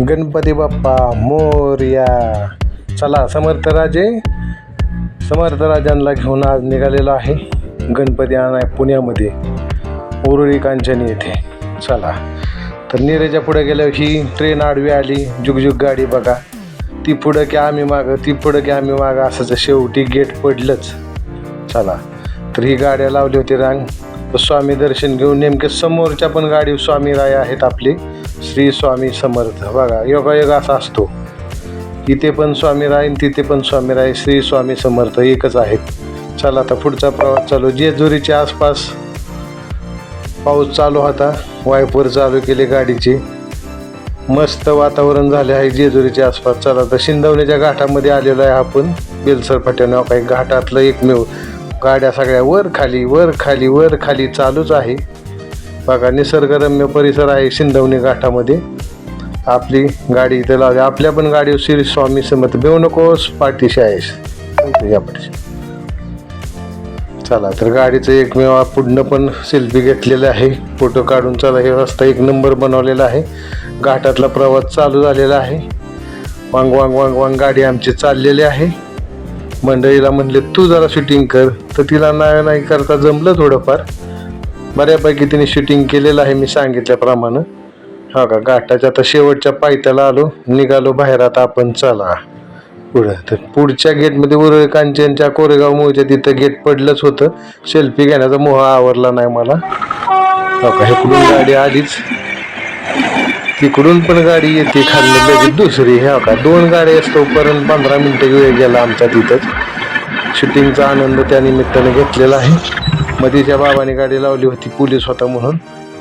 गणपती बाप्पा मोर्या. चला समर्थराजे समर्थराजांना घेऊन आज निघालेला आहे गणपती आणाय पुण्यामध्ये. उरुळी कांचनी येथे. चला. तर नीरेच्या पुढे गेल्यावर ही ट्रेन आडवी आली. जुगजुग गाडी बघा. ती पुढं की आम्ही मागं ती पुढं की आम्ही मागं. असंच शेवटी गेट पडलंच. चला. तर ही गाड्या लावली होती रांग. स्वामी दर्शन घेऊन नेमके समोरच्या पण गाडी स्वामी राय आहेत आपली. श्री स्वामी समर्थ. बघा योगायोग असा असतो. इथे पण स्वामी राय आणि तिथे पण स्वामी राय श्री स्वामी समर्थ एकच आहेत. चला आता पुढचा प्रवास चालू. जेजुरीच्या आसपास पाऊस चालू होता. वायपर चालू केले गाडीचे. मस्त वातावरण झाले आहे जेजुरीच्या आसपास. चला तर शिंदवण्याच्या घाटामध्ये आलेलो आहे आपण. बेलसर फाट्यानं. हो, काही घाटातलं एकमेव गाड्या सगळ्या वर खाली वर खाली वर खाली चालूच आहे. बघा निसर्गरम्य परिसर आहे सिंधवणी घाटामध्ये. आपली गाडी इथे लावली. आपल्या पण गाडीवर श्री स्वामी समर्थ. बेऊ नकोस पाठीशी आहेस. या पाठीशी. चला तर गाडीचं एकमेव पुढनं पण सेल्फी घेतलेलं आहे. फोटो काढून चला हे रस्ता एक नंबर बनवलेला आहे. घाटातला प्रवास चालू झालेला आहे. वांग वांग वांग वांग गाडी आमची चाललेली आहे. मंडळीला म्हणले तू जरा शूटिंग कर. तर तिला नाही नाही करता जमलं थोडंफार. बऱ्यापैकी तिने शूटिंग केलेलं आहे मी सांगितल्याप्रमाणे. हा का घाटाच्या आता शेवटच्या पायथ्याला आलो निघालो बाहेर आता आपण चला. पुढं तर पुढच्या गेटमध्ये उरळ कांचनच्या कोरेगाव मोहच्या तिथं गेट पडलंच होतं. सेल्फी घेण्याचा मोह आवरला नाही मला. हो का इकडून गाडी आलीच? तिकडून पण गाडी येते खाल्ली लगेच दुसरी. ह्या का दोन गाड्या असतो पर्यंत पंधरा मिनटं वेळ गेला आमचा तिथंच. शूटिंगचा आनंद त्या निमित्ताने घेतलेला आहे. मधीच्या बाबाने गाडी लावली होती पोलीस होता म्हणून.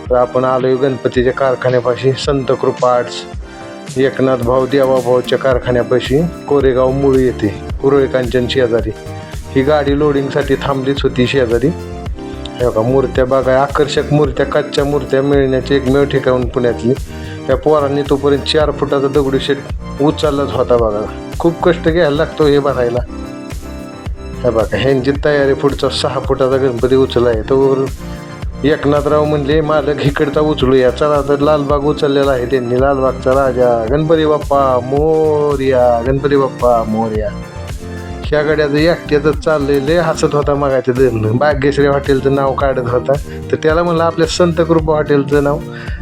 तर आपण आलोय गणपतीच्या कारखान्यापाशी संत कृपा आर्ट्स. एकनाथ भाऊ देवा भाऊच्या कारखान्यापाशी. कोरेगाव मूळ येते कुरळे कांचन शेजारी. ही गाडी लोडिंगसाठी थांबलीच होती शेजारी. हे बघा मूर्त्या बघा आकर्षक मूर्त्या कच्च्या मूर्त्या मिळण्याचे एकमेव ठिकाण पुण्यातली. त्या पोरांनी तोपर्यंत चार फुटाचा दगडूशेट उचललाच होता बघा. खूप कष्ट घ्यायला लागतो हे भरायला हे बघा ह्यांची तयारी पुढचा सहा फुटाचा गणपती उचलाय तो एकनाथराव म्हणले मालक इकडचा उचलू याचा तर लालबाग उचललेला आहे. त्यांनी लालबागचा राजा. गणपती बाप्पा मोर्या गणपती बाप्पा मोर्या. या गड्याचं एकट्याचं चाललंय लय हसत होता मागायचं धरणं भाग्यश्री हॉटेलचं नाव काढत होता. तर त्याला म्हणलं आपल्या संत कृपा हॉटेलचं नाव.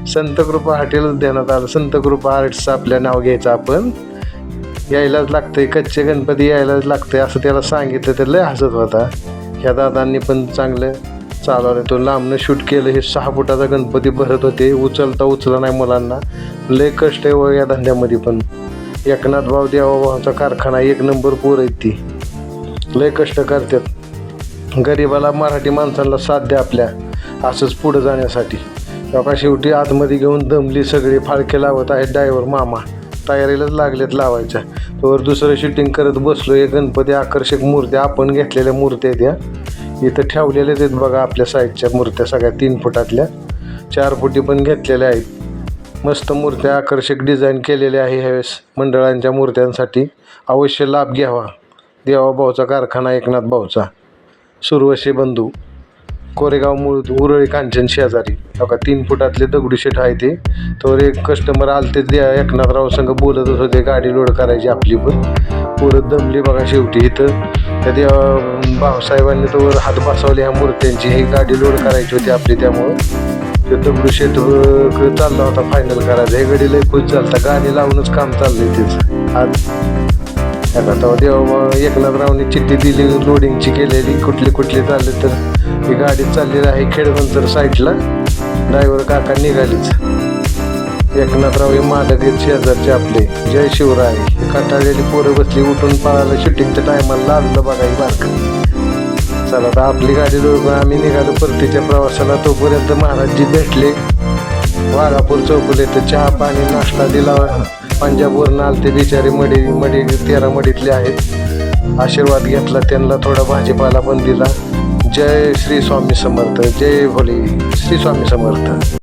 संत कृपा हॉटेलच देण्यात आलं. संत कृपा आर्ट्सचं आपल्या नाव घ्यायचं आपण. यायलाच लागतंय कच्चे गणपती यायलाच लागतंय असं त्याला सांगितलं तर लय हसत होता. ह्या दादांनी पण चांगलं चालवलं. तो लांबनं शूट केलं हे सहा फुटाचा गणपती भरत होते उचलता उचला नाही मुलांना. लय कष्ट आहे व या धंद्यामध्ये पण. एकनाथ भाऊ देवाभावाचा कारखाना एक नंबर पोर आहेत ती. लय कष्ट करतात. गरिबाला मराठी माणसांना साथ द्या आपल्या असंच पुढं जाण्यासाठी. तेव्हा शेवटी आतमध्ये घेऊन दमली सगळी फाळके लावत आहेत डायव्हर मामा. तयारीलाच लागलेत लावायच्या. तोवर दुसरं शूटिंग करत बसलो हे गणपती आकर्षक मूर्त्या आपण घेतलेल्या मूर्त्या आहेत इथं ठेवलेल्याच आहेत बघा आपल्या साईडच्या मूर्त्या सगळ्या तीन फुटातल्या. चार फुटी पण घेतलेल्या आहेत. मस्त मूर्त्या आकर्षक डिझाईन केलेल्या आहे ह्यावेळेस मंडळांच्या मूर्त्यांसाठी. अवश्य लाभ घ्यावा. देवा भाऊचा कारखाना एकनाथ भाऊचा. सुरवशी बंधू. कोरेगाव मूळ उरळी कांचन शेजारी. बघा तीन फुटातले दगडूशेठ आहे ते. तर एक कस्टमर आलते ते एकनाथराव संघ बोलतच होते गाडी लोड करायची आपली पण. परत दमली बघा शेवटी इथं. त्या देवा भाऊसाहेबांनी तर हात बसवले ह्या मूर्त्यांची. ही गाडी लोड करायची होती आपली त्यामुळं. ते दगडूशेठ चालला होता फायनल करायचा हे गडी लय खुश चालता गाडी लावूनच काम चाललंय तेच. आज आता देवा एकनाथ एकनाथरावने चिठ्ठी दिली लोडिंगची केलेली. कुठली कुठली चालले तर ही गाडी चाललेली आहे खेडवंतर साईडला. ड्रायव्हर काका निघालीच. एकनाथराव हे मालक आहेत शेजारचे आपले. जय शिवराय. हे कंटाळलेली पोरं बसली उठून पळायला शूटिंगच्या टायमाला लागलं बघा ही बारकं. चला आता आपली गाडी जोडून आम्ही निघालो परतीच्या प्रवासाला. तोपर्यंत महाराजजी भेटले. वाघापूर चौकुले तर चहा पाणी नाश्ता दिला. पंजाबवरून आलते बिचारे मडी मडी तेरा मडीतले आहेत. आशीर्वाद घेतला त्यांना थोडा भाजीपाला पण दिला. जय श्री स्वामी समर्थ जय भोले. श्री स्वामी समर्थ.